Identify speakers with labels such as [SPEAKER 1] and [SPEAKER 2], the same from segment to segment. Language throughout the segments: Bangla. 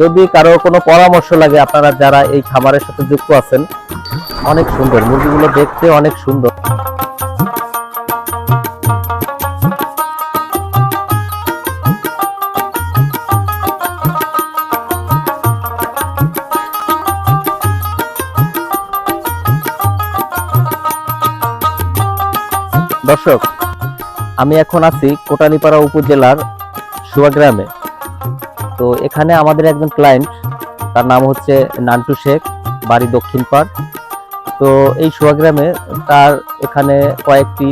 [SPEAKER 1] যদি কারও কোনো পরামর্শ লাগে, আপনারা যারা এই খামারের সাথে যুক্ত আছেন, অনেক সুন্দর। মুরগিগুলো দেখতে অনেক সুন্দর। দর্শক, আমি এখন আছি কোটালীপাড়া উপজেলার সুয়াগ্রামে তো এখানে আমাদের একজন ক্লায়েন্ট তার নাম হচ্ছে নান্টু শেখ, বাড়ি দক্ষিণ পাড়। তো এই সুয়াগ্রামে তার এখানে কয়েকটি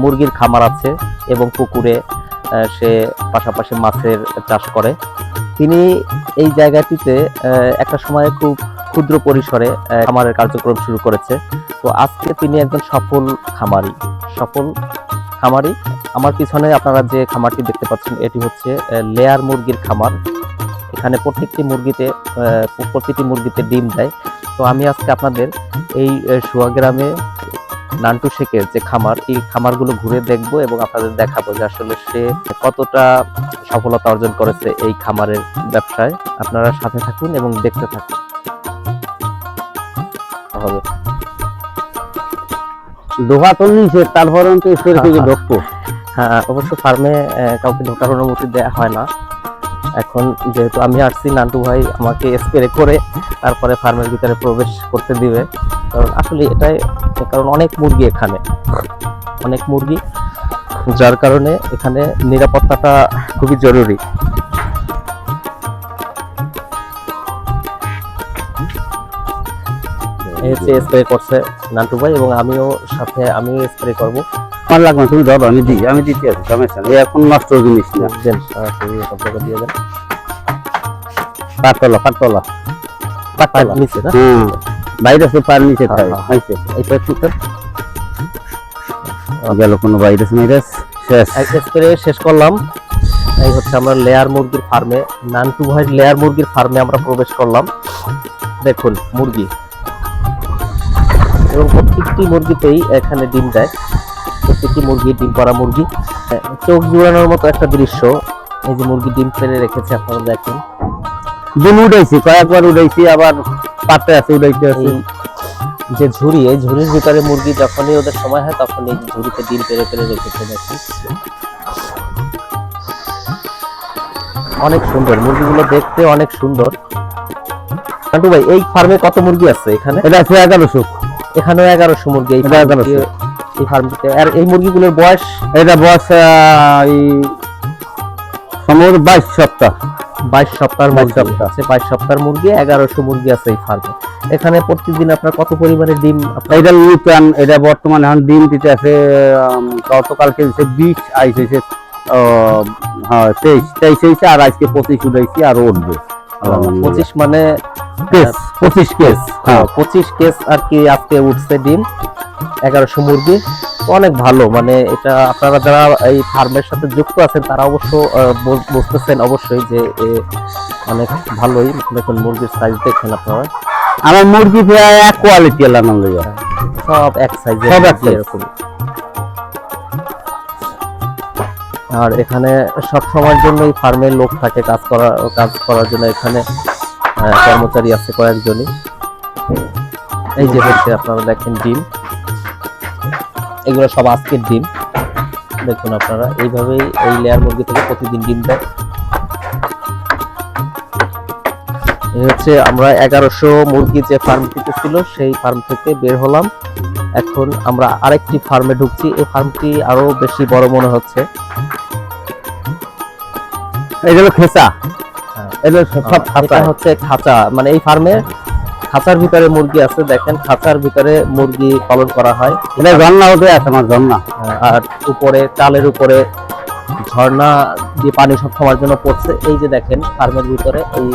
[SPEAKER 1] মুরগির খামার আছে এবং পুকুরে সে পাশাপাশি মাছের চাষ করে। তিনি এই জায়গাটিতে একটা সময় খুব ক্ষুদ্র পরিসরে খামারের কার্যক্রম শুরু করেছে। তো আজকে তিনি একজন সফল খামারি সফল খামারি। আমার পিছনে আপনারা যে খামারটি দেখতে পাচ্ছেন এটি হচ্ছে লেয়ার মুরগির খামার। এখানে প্রত্যেকটি মুরগিতে প্রতিটি মুরগিতে ডিম দেয়। তো আমি আজকে আপনাদের এই সুয়াগ্রামে নান্টু শেখের যে খামার এই খামারগুলো ঘুরে দেখব এবং আপনাদের দেখাবো যে আসলে সে কতটা সফলতা অর্জন করেছে এই খামারের ব্যবসায়। আপনারা সাথে থাকুন এবং দেখতে থাকুন। হবে
[SPEAKER 2] দোহা তো নিষেধ তারপর ঢুকবো
[SPEAKER 1] অবশ্য ফার্মে কাউকে ঢোকার অনুমতি দেওয়া হয় না। এখন যেহেতু আমি আসছি নান্টু ভাই আমাকে স্প্রে করে তারপরে ফার্মের ভিতরে প্রবেশ করতে দিবে। কারণ আসলে এটাই কারণ অনেক মুরগি এখানে। অনেক মুরগি, যার কারণে এখানে নিরাপত্তাটা খুবই জরুরি। স্প্রে করছে নান্টু ভাই এবং আমিও সাথে, আমিও স্প্রে করব।
[SPEAKER 2] আমার লাগবে তুমি ধরো আমি দিই আমি দিতে আছি সমস্যা নেই। এখন নষ্ট জিনিস না।
[SPEAKER 1] দেন দিয়ে
[SPEAKER 2] পাতলা পাতলা
[SPEAKER 1] পাইপ নিচে না?
[SPEAKER 2] হ্যাঁ ভাইরাস পার নিচে
[SPEAKER 1] হ্যাঁ,
[SPEAKER 2] থাকে
[SPEAKER 1] হ্যাঁ। এটা
[SPEAKER 2] গেল কোনো ভাইরাস মাইরাস? শেষ।
[SPEAKER 1] স্প্রে শেষ করলাম। এই হচ্ছে আমরা লেয়ার মুরগির ফার্মে নানটু ভাই লেয়ার মুরগির ফার্মে আমরা প্রবেশ করলাম। দেখুন মুরগি। এবং প্রত্যেকটি মুরগিতেই এখানে ডিম দেয়। প্রত্যেকটি মুরগি ডিম পাড়া মুরগি। আহ, চোখ জুড়ানোর মতো একটা দৃশ্য। এই যে মুরগি ডিম পেড়ে রেখেছে আপনারা দেখেন।
[SPEAKER 2] ডিম উঠাইছি কয়েকবার উঠাইছি আবার পাতে আছে উঠাইতে আছে।
[SPEAKER 1] যে ঝুড়ি এই ঝুড়ির ভিতরে মুরগি যখনই ওদের সময় হয় তখন এই ঝুড়িতে ডিম পেরে পেরে রেখেছে দেখুন। অনেক সুন্দর। মুরগিগুলো দেখতে অনেক সুন্দর। নান্টু ভাই এই ফার্মে কত মুরগি আছে এখানে?
[SPEAKER 2] এটা আছে এগারোশো।
[SPEAKER 1] এখানেও এগারোশো মুরগি
[SPEAKER 2] 1100
[SPEAKER 1] এই ফার্মটিতে আর এই মুরগিগুলোর বয়স?
[SPEAKER 2] এটা বয়স এই সম্ভবত বাইশ সপ্তাহ।
[SPEAKER 1] বাইশ সপ্তাহের
[SPEAKER 2] 22
[SPEAKER 1] মুরগি। আছে বাইশ সপ্তাহের মুরগি এগারোশো মুরগি আছে এই ফার্মে এখানে প্রতিদিন আপনার কত পরিমাণে ডিম
[SPEAKER 2] এটা নূতন এটা বর্তমানে এখন ডিম দিতে আছে গতকালকে দিছে বিশ আইস হয়েছে হ্যাঁ তেইশ। তেইশ হয়েছে আর আজকে পঁচিশ উঠাইছি আর উঠবে।
[SPEAKER 1] পঁচিশ মানে
[SPEAKER 2] কেস পঁচিশ কেস। হ্যাঁ
[SPEAKER 1] পঁচিশ কেস আর কি আজকে উঠছে ডিম মুরগি। অনেক ভালো মানে এটা আপনারা যারা এই ফার্মের সাথে যুক্ত আছেন তারা অবশ্য বুঝতেছেন অবশ্যই যে অনেক ভালোই দেখুন মুরগির সাইজ দেখেন আপনারা।
[SPEAKER 2] আমার মুরগি প্রায় এক কোয়ালিটি লইয়া
[SPEAKER 1] সব এক সাইজের
[SPEAKER 2] সব এক
[SPEAKER 1] এরকম। আর এখানে সব সময়ের জন্যই ফার্মে লোক থাকে কাজ করা কাজ করার জন্য। এখানে কর্মচারী আছে কয়েকজনই। এই যে হচ্ছে আপনারা দেখেন ডিম। এগুলো সব আজকের ডিম। দেখুন আপনারা এইভাবেই এই লেয়ার মুরগি থেকে প্রতিদিন ডিম দেয়। এই হচ্ছে আমরা এগারোশো মুরগি যে ফার্মটিতে ছিল সেই ফার্ম থেকে বের হলাম। এখন আমরা আরেকটি ফার্মে ঢুকছি। এই ফার্মটি আরও বেশি বড় মনে হচ্ছে।
[SPEAKER 2] এটা হলো খেসা। এটা সব
[SPEAKER 1] এটা হচ্ছে খাঁচা। মানে এই ফার্মে খাঁচার ভিতরে মুরগি আছে দেখেন খাঁচার ভিতরে মুরগি পালন করা হয়।
[SPEAKER 2] এটা ঝর্ণা হতে আছে আমার ঝর্ণা
[SPEAKER 1] আর উপরে চালের উপরে ঝর্ণা দিয়ে পানি সব সময়ের জন্য পড়ছে। এই যে দেখেন ফার্মের ভিতরে এই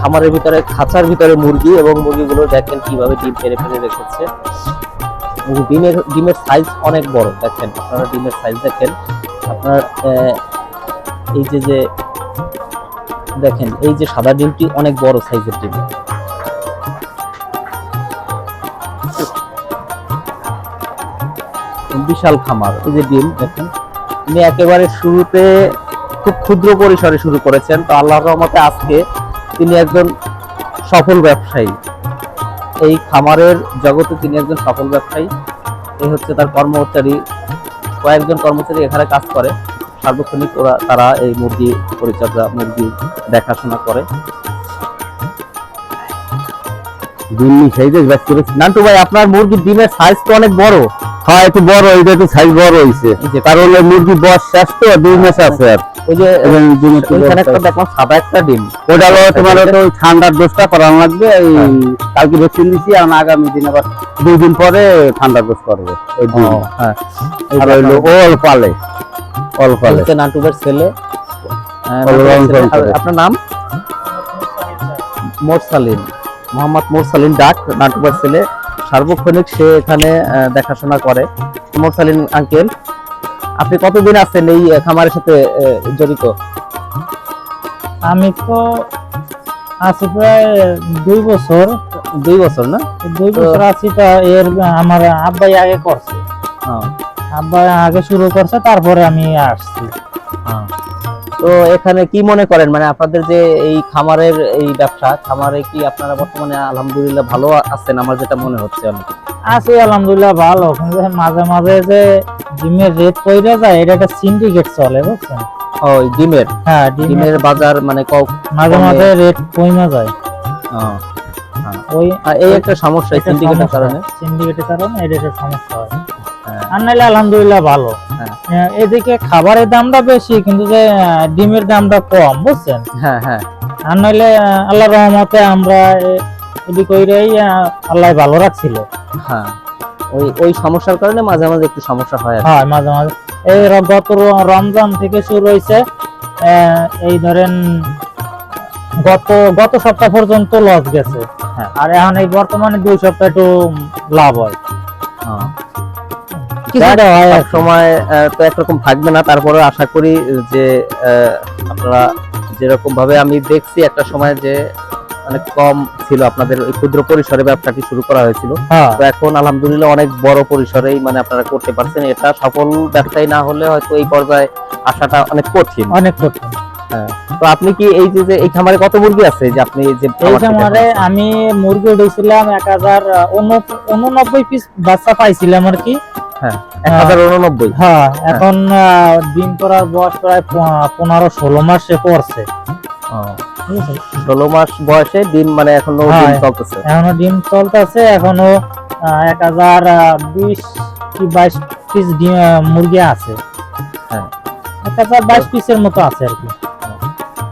[SPEAKER 1] খামারের ভিতরে খাঁচার ভিতরে মুরগি এবং মুরগিগুলো দেখেন কীভাবে ডিম পেরে পেরে রেখেছে। ডিমের ডিমের সাইজ অনেক বড় দেখেন আপনারা ডিমের সাইজ দেখেন। আপনার এই যে যে দেখেন, এই যে সাদা ডিমটি অনেক বড় সাইজের ডিম। বিশাল খামার, এই যে ডিম, দেখেন। আমি একেবারে শুরুতে খুব ক্ষুদ্র পরিসরে শুরু করেছেন। তো আল্লাহর রহমতে আজকে তিনি একজন সফল ব্যবসায়ী। এই খামারের জগতে তিনি একজন সফল ব্যবসায়ী। এই হচ্ছে তার কর্মচারী। কয়েকজন কর্মচারী এখানে কাজ করে। সার্বক্ষণিক ওরা, তারা এই মুরগি পরিচর্যা, মুরগি দেখাশোনা করে।
[SPEAKER 2] ডিম মিশাই করে
[SPEAKER 1] নান্টু ভাই আপনার মুরগির ডিমের সাইজ তো অনেক বড়।
[SPEAKER 2] হ্যাঁ একটু বড় এটা একটু সাইজ বড় হয়েছে কারণ মুরগি বয়স শেষ তো দুই মাস আছে আর।
[SPEAKER 1] ওই যে। দেখলাম সাদা একটা ডিম।
[SPEAKER 2] ওটা হলো তোমার ওই ঠান্ডার ডোজটা করানো লাগবে। এই
[SPEAKER 1] হ্যাঁ।
[SPEAKER 2] কালকে ভ্যাকসিন আর আগামী দিন আবার দুই দিন পরে ঠান্ডার ডোজ করবে ওই ডিম।
[SPEAKER 1] হ্যাঁ।
[SPEAKER 2] আর হইল ওল পালে অল পালে
[SPEAKER 1] নান্টুবের ছেলে। আপনার নাম? মোরসালিন। মোহাম্মদ মোরসালিন ডাক ছেলে। সার্বক্ষণিক সে এখানে দেখাশোনা করে। মোরসালিন আঙ্কেল আপনি কতদিন আছেন এই খামারের সাথে জড়িত?
[SPEAKER 3] আমি তো আছি প্রায় দুই বছর।
[SPEAKER 1] দুই বছর না?
[SPEAKER 3] দুই বছর আছি তো এর আমার আব্বাই আগে করছে।
[SPEAKER 1] হ্যাঁ,
[SPEAKER 3] আব্বাই আগে শুরু করছে তারপরে আমি আসছি।
[SPEAKER 1] হ্যাঁ। তো এখানে কি মনে করেন? মানে আপনাদের যে এই খামারের এই ব্যবসা খামারে কি আপনারা বর্তমানে আলহামদুলিল্লাহ ভালো আছেন? আমার যেটা মনে হচ্ছে অনেক
[SPEAKER 3] আছি আলহামদুলিল্লাহ ভালো। কিন্তু মাঝে মাঝে যে ডিমের রেট কইরা যায় এটা একটা সিন্ডিকেট চলে বুঝছেন?
[SPEAKER 1] ওই ডিমের?
[SPEAKER 3] হ্যাঁ ডিমের।
[SPEAKER 1] বাজার মানে
[SPEAKER 3] মাঝে মাঝে রেট কমে যায়।
[SPEAKER 1] আহ,
[SPEAKER 3] ওই
[SPEAKER 1] এই একটা সমস্যা সিন্ডিকেটের কারণে?
[SPEAKER 3] সিন্ডিকেটের কারণে এটা একটা সমস্যা হয়
[SPEAKER 1] হ্যাঁ,
[SPEAKER 3] আর নাহলে আলহামদুলিল্লাহ ভালো।
[SPEAKER 1] হ্যাঁ।
[SPEAKER 3] এদিকে খাবারের দামটা বেশি কিন্তু যে ডিমের দামটা কম বুঝছেন?
[SPEAKER 1] হ্যাঁ হ্যাঁ।
[SPEAKER 3] আর নইলে আহ, আল্লাহর রহমতে আমরা এদিক কইরেই আহ, আল্লাহ ভালো রাখছিল।
[SPEAKER 1] হ্যাঁ। ওই ওই সমস্যার কারণে মাঝে মাঝে একটু সমস্যা হয়
[SPEAKER 3] হ্যাঁ মাঝে মাঝে। এই গত রমজান থেকে শুরু হয়েছে এই ধরেন গত গত সপ্তাহ পর্যন্ত লস গেছে।
[SPEAKER 1] হ্যাঁ।
[SPEAKER 3] আর এখন এই বর্তমানে দুই সপ্তাহ একটু লাভ হয়
[SPEAKER 1] হ্যাঁ। সময় তো একরকম থাকবে না। তারপরে আশা করি যে আপনারা যেরকম ভাবে আমি দেখছি একটা সময় যে অনেক কম ছিল আপনাদের ওই ক্ষুদ্র পরিসরে ব্যবসাটি শুরু করা হয়েছিল।
[SPEAKER 3] হ্যাঁ।
[SPEAKER 1] তো এখন আলহামদুলিল্লাহ অনেক বড় পরিসরেই মানে আপনারা করতে পারছেন। এটা সফল ব্যবসায়ী না হলে হয়তো এই পর্যায়ে আসাটা অনেক কঠিন।
[SPEAKER 3] অনেক কঠিন।
[SPEAKER 1] তো আপনি কি এই যে এই খামারে কত মুরগি আছে যে আপনি যে
[SPEAKER 3] এই সময় আমি মুরগি উঠেছিলাম এক হাজার উননব্বই পিস বাচ্চা পাইছিলাম আর কি।
[SPEAKER 1] উননব্বই।
[SPEAKER 3] হ্যাঁ এখন ডিম করার বয়স প্রায় পনেরো ষোলো মাসে পড়ছে।
[SPEAKER 1] ষোলো মাস বয়সে ডিম মানে এখনও
[SPEAKER 3] হ্যাঁ।
[SPEAKER 1] ডিম চলতেছে?
[SPEAKER 3] এখনও ডিম চলতেছে এখনও এক হাজার বিশ কি বাইশ পিস মুরগি আছে।
[SPEAKER 1] হ্যাঁ।
[SPEAKER 3] এক হাজার বাইশ পিসের মতো আছে আর কি।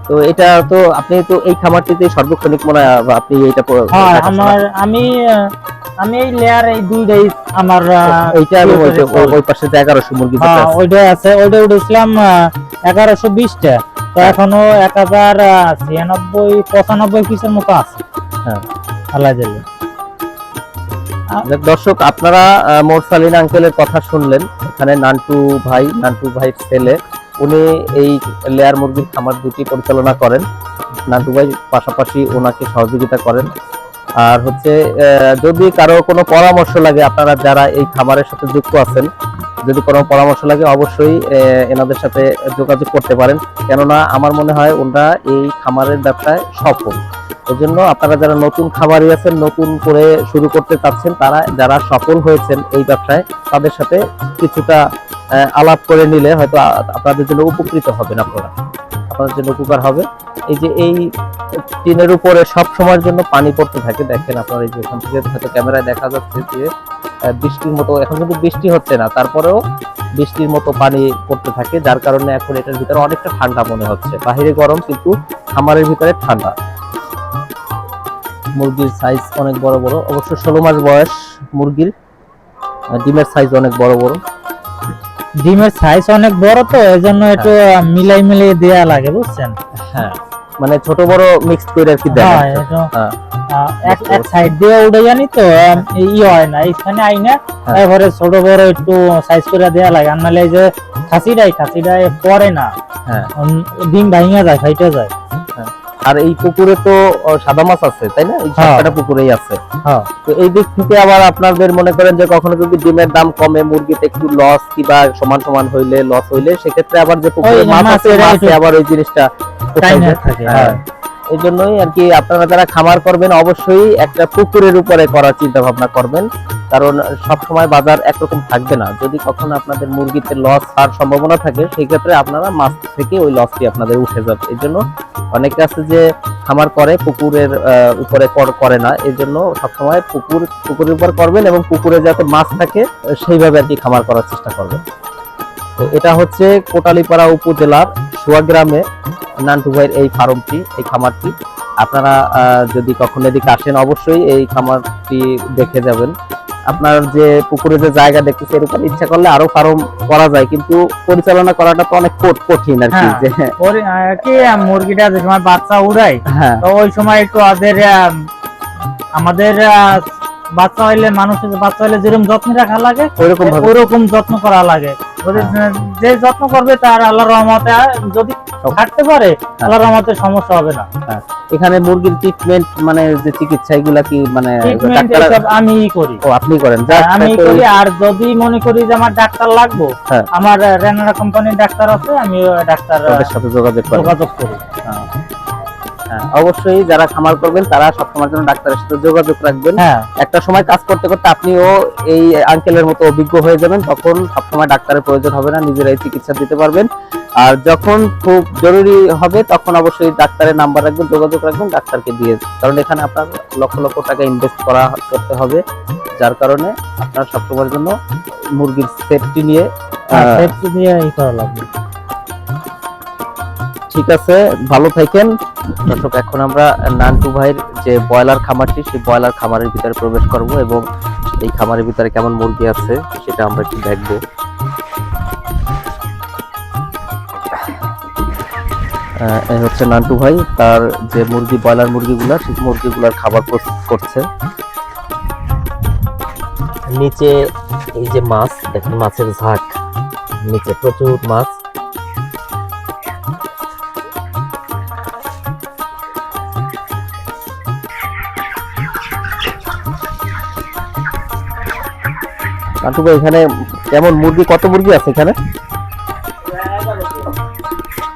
[SPEAKER 1] তো এটা তো আপনি তো এই খামারটিতে সর্বক্ষণিক মনে হয় আপনি এটা
[SPEAKER 3] হ্যাঁ আমার আমি আমি এই লেয়ার এই দুইটাই আমার
[SPEAKER 1] এইটা আমি ওই ওই- ওই পাশে যে এগারোশো মুরগি যেটা
[SPEAKER 3] হ্যাঁ
[SPEAKER 1] আছে।
[SPEAKER 3] ওইটা আছে ওইটা উঠেছিলাম এগারোশো বিশটা। তো
[SPEAKER 1] হ্যাঁ।
[SPEAKER 3] এখনও এক হাজার ছিয়ানব্বই পঁচানব্বই পিসের মতো আছে।
[SPEAKER 1] হ্যাঁ।
[SPEAKER 3] আল্লাহ জানে।
[SPEAKER 1] দর্শক আপনারা মোরসালিন আঙ্কেলের কথা শুনলেন। এখানে নান্টু ভাই নান্টু ভাই ছেলে। উনি এই লেয়ার মুরগির খামার দুটি পরিচালনা করেন। নান্টু পাশাপাশি ওনাকে সহযোগিতা করেন। আর হচ্ছে যদি কারও কোনো পরামর্শ লাগে, আপনারা যারা এই খামারের সাথে যুক্ত আছেন, যদি কোনো পরামর্শ লাগে, অবশ্যই এনাদের সাথে যোগাযোগ করতে পারেন। কেননা আমার মনে হয় ওনারা এই খামারের ব্যবসায় সফল। এজন্য আপনারা যারা নতুন খামারি আছেন, নতুন করে শুরু করতে চাচ্ছেন, তারা যারা সফল হয়েছেন এই ব্যবসায়, তাদের সাথে কিছুটা আলাপ করে নিলে হয়তো আপনাদের জন্য উপকৃত হবেন আপনারা। আপনাদের জন্য উপকার হবে। এই যে এই টিনের উপরে সব সময়ের জন্য পানি পড়তে থাকে, দেখেন আপনারা এই যে এখান থেকে হয়তো ক্যামেরায় দেখা যাচ্ছে যে বৃষ্টির মতো, এখন কিন্তু বৃষ্টি হচ্ছে না, তারপরেও বৃষ্টির মতো পানি পড়তে থাকে, যার কারণে এখন এটার ভিতরে অনেকটা ঠান্ডা মনে হচ্ছে। বাহিরে গরম, কিন্তু খামারের ভিতরে ঠান্ডা। মুরগির সাইজ অনেক বড় বড়, অবশ্য ষোলো মাস বয়স মুরগির ডিমের সাইজ অনেক বড় বড়।
[SPEAKER 3] ডিমের সাইজ অনেক বড় তো এজন্য জন্য একটু মিলাই মিলিয়ে দেয়া লাগে বুঝছেন?
[SPEAKER 1] হ্যাঁ মানে ছোট বড় মিক্স করে আর কি দেয়
[SPEAKER 3] হ্যাঁ,
[SPEAKER 1] হ্যাঁ।
[SPEAKER 3] এক এক সাইড দিয়ে উড়ে জানি তো ই হয় না এইখানে আই না এবারে ছোট বড় একটু সাইজ করে দেয়া লাগে আর নাহলে এই যে খাসিটাই খাসিটাই পরে না।
[SPEAKER 1] হ্যাঁ।
[SPEAKER 3] ডিম ভাঙিয়া যায় ফাইটা যায়।
[SPEAKER 1] আর এই পুকুরে তো সাদা মাছ আছে তাই না? এই
[SPEAKER 3] হ্যাঁ।
[SPEAKER 1] সবকটা পুকুরেই আছে।
[SPEAKER 3] হ্যাঁ।
[SPEAKER 1] তো এই দিক থেকে আবার আপনাদের মনে করেন যে কখনো যদি ডিমের দাম কমে মুরগিতে একটু লস কিংবা সমান সমান হইলে লস হইলে সেক্ষেত্রে আবার যে পুকুরে মাছ আছে মাছে আবার ওই জিনিসটা
[SPEAKER 3] থাকে
[SPEAKER 1] হ্যাঁ।
[SPEAKER 3] হ্যাঁ।
[SPEAKER 1] এই জন্যই আর কি আপনারা যারা খামার করবেন অবশ্যই একটা পুকুরের উপরে করার চিন্তা ভাবনা করবেন। কারণ সব সময় বাজার একরকম থাকবে না। যদি কখনো আপনাদের মুরগিতে লস হওয়ার সম্ভাবনা থাকে সেই ক্ষেত্রে আপনারা মাছ থেকে ওই লসটি আপনাদের উঠে যাবে। এই জন্য অনেকে আছে যে খামার করে, পুকুরের উপরে কর- না। এই জন্য সবসময় পুকুর, পুকুরের উপর করবেন এবং পুকুরে যাতে মাছ থাকে, সেইভাবে আর কি খামার করার চেষ্টা করবেন। তো এটা হচ্ছে কোটালীপাড়া উপজেলার সোয়াগ্রামে নান্টু ভাইয়ের এই ফার্মটি, এই খামারটি। আপনারা যদি কখনো এদিকে আসেন, অবশ্যই এই খামারটি দেখে যাবেন। আপনার যে পুকুরে যে জায়গা দেখতেছে এর উপর ইচ্ছা করলে আরও ফার্ম করা যায় কিন্তু পরিচালনা করাটা তো অনেক কঠ- কঠিন আর কি
[SPEAKER 3] হ্যাঁ।
[SPEAKER 1] যে
[SPEAKER 3] কি মুরগিটা যে সময় বাচ্চা উড়ায়
[SPEAKER 1] হ্যাঁ
[SPEAKER 3] তো ওই সময় একটু ওদের আহ, আমাদের বাচ্চা হইলে মানুষের বাচ্চা হইলে যেরকম যত্ন রাখা লাগে
[SPEAKER 1] ওইরকম ভাবে
[SPEAKER 3] ওরকম যত্ন করা লাগে যে যত্ন করবে তার আল্লাহর রহমতে যদি থাকতে পারে আল্লাহর রহমতে সমস্যা হবে না।
[SPEAKER 1] এখানে মুরগির ট্রিটমেন্ট মানে যে চিকিৎসা এগুলা কি মানে
[SPEAKER 3] আমি করি।
[SPEAKER 1] ও আপনি করেন।
[SPEAKER 3] আমি করি আর যদি মনে করি যে আমার ডাক্তার লাগবো
[SPEAKER 1] হ্যাঁ।
[SPEAKER 3] আমার রেনারা কোম্পানির ডাক্তার আছে আমি ডাক্তার
[SPEAKER 1] সাথে যোগাযোগ করেন।
[SPEAKER 3] যোগাযোগ করি।
[SPEAKER 1] হ্যাঁ। হ্যাঁ, অবশ্যই যারা খামার করবেন তারা সবসময়ের জন্য ডাক্তারের সাথে যোগাযোগ রাখবেন।
[SPEAKER 3] হ্যাঁ।
[SPEAKER 1] একটা সময় কাজ করতে করতে আপনিও এই আঙ্কেলের মতো অভিজ্ঞ হয়ে যাবেন তখন সবসময় ডাক্তারের প্রয়োজন হবে না নিজেরাই চিকিৎসা দিতে পারবেন। আর যখন খুব জরুরি হবে তখন অবশ্যই ডাক্তারের নাম্বার রাখবেন যোগাযোগ রাখবেন ডাক্তারকে দিয়ে কারণ এখানে আপনার লক্ষ লক্ষ টাকা ইনভেস্ট করা করতে হবে যার কারণে আপনার সবসময়ের জন্য মুরগির সেফটি নিয়ে
[SPEAKER 3] সেফটি দিয়ে ই করা লাগবে।
[SPEAKER 1] ঠিক আছে ভালো থাকেন। দর্শক, এখন আমরা নান্টু ভাইয়ের যে ব্রয়লার খামারটি, সেই ব্রয়লার খামারের ভিতরে প্রবেশ করব এবং এই খামারের ভিতরে কেমন মুরগি আছে সেটা আমরা একটু দেখব। হচ্ছে নান্টু ভাই, তার যে মুরগি, ব্রয়লার মুরগিগুলা, সেই মুরগিগুলার খাবার প্রস্তুত করছে। নিচে এই যে মাছ, দেখেন মাছের ঝাঁক, নিচে প্রচুর মাছ। নাটু ভাই এখানে কেমন মুরগি? কত মুরগি আছে এখানে?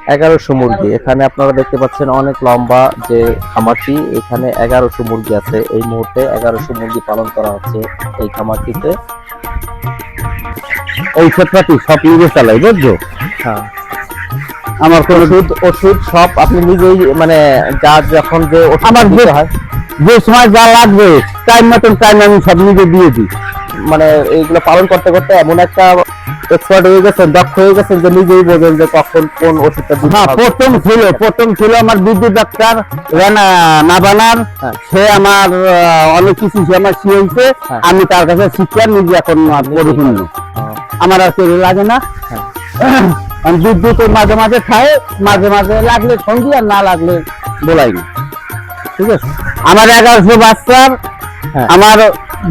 [SPEAKER 1] এগারোশো মুরগি। এখানে আপনারা দেখতে পাচ্ছেন অনেক লম্বা যে খামারটি। এখানে এগারোশো মুরগি আছে। এই মুহূর্তে এগারোশো মুরগি পালন করা হচ্ছে এই খামারটিতে।
[SPEAKER 2] ক্ষেত্রটি সব নিজে চালাই বুঝছ?
[SPEAKER 1] হ্যাঁ।
[SPEAKER 2] আমার কোনো
[SPEAKER 1] ওষুধ ওষুধ সব আপনি নিজেই মানে যা যখন যে
[SPEAKER 2] আমার যে-
[SPEAKER 1] হয়।
[SPEAKER 2] যে সময় যা লাগবে টাইম মতন টাইম আমি সব নিজে দিয়ে দিই।
[SPEAKER 1] এইগুলো পালন করতে করতে এমন একটা এক্সপার্ট হয়ে গেছেন দক্ষ হয়ে গেছেন যে নিজেই বোঝেন যে কখন কোন ওষুধটা দিতে
[SPEAKER 2] হ্যাঁ প্রথম ছিল প্রথম ছিল আমার বিদ্যুৎ ডাক্তার রানা নাবানার
[SPEAKER 1] হ্যাঁ।
[SPEAKER 2] সে আমার অনেক কিছু সে আমার শিখেছে
[SPEAKER 1] হ্যাঁ।
[SPEAKER 2] আমি তার কাছে শিক্ষা নিজে এখন পরিপূর্ণ
[SPEAKER 1] হ্যাঁ।
[SPEAKER 2] আমার আর কেউ লাগে না। আমি বিদ্যুৎ মাঝে মাঝে খাই মাঝে মাঝে লাগলে সঙ্গী আর না লাগলে বলাই না ঠিক আছে আমার এগারোশো বাচ্চার। আমার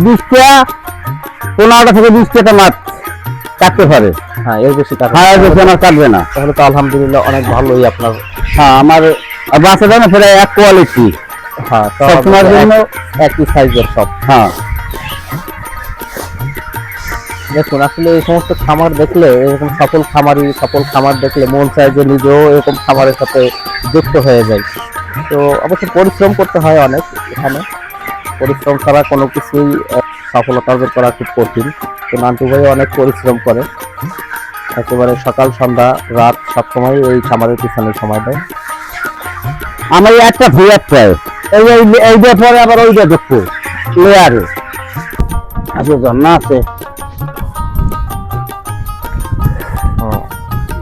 [SPEAKER 2] বিশটা পনেরোটা থেকে বিশটা মাছ কাটতে পারে।
[SPEAKER 1] হ্যাঁ এর বেশি
[SPEAKER 2] হ্যাঁ বেশি আমার কাটবে না।
[SPEAKER 1] তাহলে তো আলহামদুলিল্লাহ অনেক ভালোই আপনার।
[SPEAKER 2] হ্যাঁ আমার বাচ্চাটা না প্রায় এক কোয়ালিটি
[SPEAKER 1] হ্যাঁ
[SPEAKER 2] সবসময়ের জন্য
[SPEAKER 1] একই সাইজের সব।
[SPEAKER 2] হ্যাঁ।
[SPEAKER 1] দেখুন আসলে এই সমস্ত খামার দেখলে এরকম সফল খামারি সফল খামার দেখলে মন চায় যে নিজেও এরকম খামারের সাথে যুক্ত হয়ে যায় তো অবশ্য পরিশ্রম করতে হয় অনেক এখানে। পরিশ্রম ছাড়া কোনো কিছুই সফলতা অর্জন করা খুব কঠিন। তো নান্টু ভাই অনেক পরিশ্রম করে। একেবারে সকাল সন্ধ্যা রাত সবসময় এই খামারের পিছনে সময় দেয়।
[SPEAKER 2] আমার একটা ভুল একটা এই এই- এইটা পরে আবার ওইটা দেখব লেয়ারে। আছে জন্না আছে।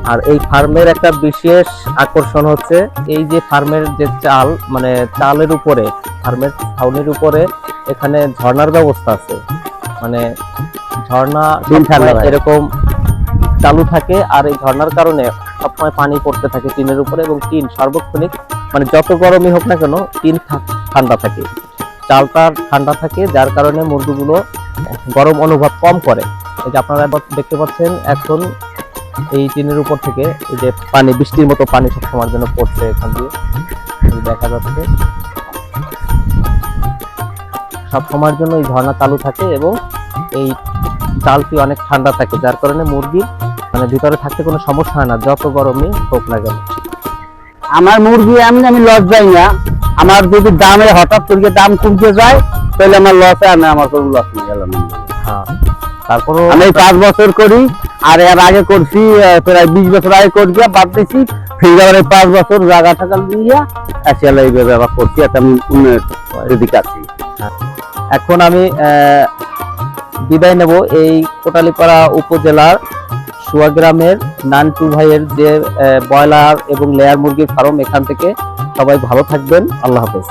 [SPEAKER 1] আর এই ফার্মের একটা বিশেষ আকর্ষণ হচ্ছে এই যে ফার্মের যে চাল মানে চালের উপরে ফার্মের ছাউনির উপরে এখানে ঝর্ণার ব্যবস্থা আছে। মানে ঝর্ণা সবসময়। এরকম চালু থাকে আর এই ঝর্ণার কারণে সবসময় পানি পড়তে থাকে টিনের উপরে এবং টিন সার্বক্ষণিক মানে যত গরমই হোক না কেন টিন ঠান্ডা থাকে। চালটা ঠান্ডা থাকে যার কারণে মুরগিগুলো গরম অনুভব কম করে। এই যে আপনারা দেখতে পাচ্ছেন এখন এই টিনের উপর থেকে এই যে পানি বৃষ্টির মতো পানি সবসময়ের জন্য পড়ছে এখান দিয়ে। দেখা যাচ্ছে। সব সময়ের জন্য এই ঝর্ণা চালু থাকে এবং এই চালটি অনেক ঠান্ডা থাকে যার কারণে মুরগির মানে ভিতরে থাকতে কোনো সমস্যা হয় না যত গরমই হোক না কেন।
[SPEAKER 2] আমার মুরগি এমনি আমি লস যাই না। আমার যদি দামে হঠাৎ করে দাম কমতে যায় তাহলে আমার লসে আমি আমার কোনো লস নেই গেলাম
[SPEAKER 1] হ্যাঁ তারপরও
[SPEAKER 2] আমি পাঁচ বছর করি আর এর আগে করছি প্রায় বিশ বছর আগে করে দিয়ে বাদ দিছি। ফির পাঁচ বছর জায়গা টাকা দিয়ে আসলে এইভাবে আবার করছি একটা আমি উন্নয়ন দিকে আছি।
[SPEAKER 1] এখন আমি বিদায় নেব এই কোটালিপাড়া উপজেলার সুয়া গ্রামের নানটু ভাইয়ের যে ব্রয়লার এবং লেয়ার মুরগির ফার্ম, এখান থেকে সবাই ভালো থাকবেন। আল্লাহ হাফেজ।